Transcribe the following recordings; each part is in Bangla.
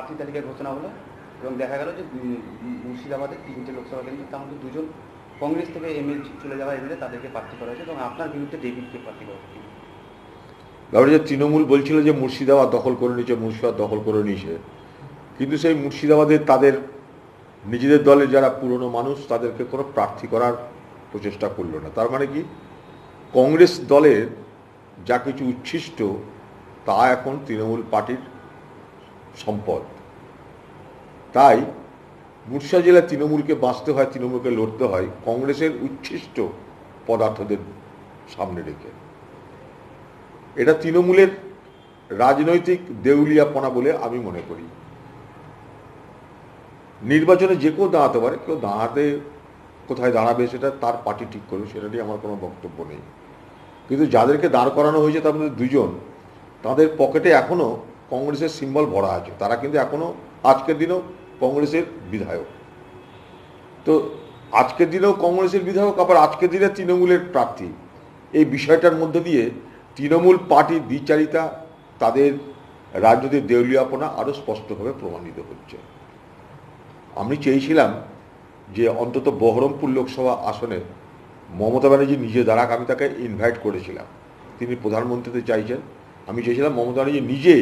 প্রার্থী তালিকা ঘোষণা হলো এবং দেখা গেল যে উম, মুর্শিদাবাদের তিনটে লোকসভা কেন্দ্র তার মধ্যে দুজন কংগ্রেস থেকে এমএল চলে যাওয়া এমএলএ তাদেরকে প্রার্থী করা হয়েছে এবং আপনার বিরুদ্ধে ডেভিডকে প্রার্থী করা হয়েছে। ব্যাপারে যে তৃণমূল বলছিল যে মুর্শিদাবাদ দখল করে নিয়েছে মুর্শিদাবাদ দখল করে নিয়েছে। কিন্তু সেই মুর্শিদাবাদে তাদের নিজেদের দলের যারা পুরনো মানুষ তাদেরকে কোনো প্রার্থী করার প্রচেষ্টা করল না। তার মানে কি? কংগ্রেস দলের যা কিছু উচ্ছিষ্ট তা এখন তৃণমূল পার্টির সম্পদ। তাই মুর্শিদা জেলায় তৃণমূলকে বাঁচতে হয়, তৃণমূলকে লড়তে হয়, কংগ্রেসের উচ্ছিষ্ট পদার্থদের সামনে রেখে। এটা তৃণমূলের রাজনৈতিক দেউলিয়াপনা বলে আমি মনে করি। নির্বাচনে যে কেউ দাঁড়াতে পারে, কেউ দাঁড়াতে কোথায় দাঁড়াবে সেটা তার পার্টি ঠিক করবে সেটা নিয়ে আমার কোনো বক্তব্য নেই। কিন্তু যাদেরকে দাঁড় করানো হয়েছে, তার মধ্যে দুজন, তাদের পকেটে এখনও কংগ্রেসের সিম্বল ভরা আছে। তারা কিন্তু এখনও আজকের দিনেও কংগ্রেসের বিধায়ক। তো আজকের দিনেও কংগ্রেসের বিধায়ক, আবার আজকের দিনে তৃণমূলের প্রার্থী। এই বিষয়টার মধ্যে দিয়ে তৃণমূল পার্টির দ্বিচারিতা তাদের রাজনৈতিক দেউলিয়াপনা আরও স্পষ্টভাবে প্রমাণিত হচ্ছে। আমি চেয়েছিলাম যে অন্তত বহরমপুর লোকসভা আসনে মমতা ব্যানার্জি নিজে দাঁড়াক, আমি তাকে ইনভাইট করেছিলাম। তিনি প্রধানমন্ত্রীতে চাইছেন। আমি চেয়েছিলাম মমতা ব্যানার্জি নিজে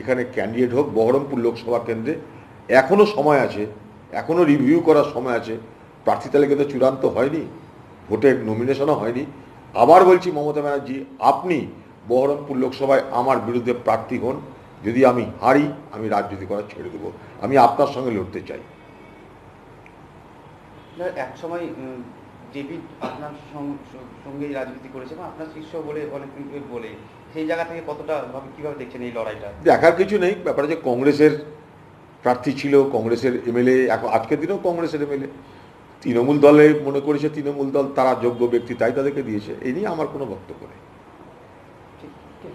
এখানে ক্যান্ডিডেট হোক, বহরমপুর লোকসভা কেন্দ্রে এখনও সময় আছে এখনও রিভিউ করার সময় আছে। প্রার্থী তালিকা তো চূড়ান্ত হয়নি, ভোটের নমিনেশনও হয়নি। আবার বলছি, মমতা ব্যানার্জি, আপনি বহরমপুর লোকসভায় আমার বিরুদ্ধে প্রার্থী হন, যদি আমি হারি, আমি রাজনীতি করা ছেড়ে দেবো। আমি আপনার সঙ্গে লড়তে চাই। এক সময় ডেভিড আপনার সঙ্গে রাজনীতি করেছে বা আপনার শিষ্য বলে অনেক বলে, সেই জায়গা থেকে কতটা ভাবে, কীভাবে দেখছেন এই লড়াইটা? দেখার কিছু নেই। ব্যাপারে যে কংগ্রেসের প্রার্থী ছিল, কংগ্রেসের এমএলএ, এখন আজকের দিনেও কংগ্রেসের এমএলএ। তৃণমূল দলে মনে করেছে তৃণমূল দল, তারা যোগ্য ব্যক্তি, তাই তাদেরকে দিয়েছে। এই নিয়ে আমার কোনো বক্তব্য নেই।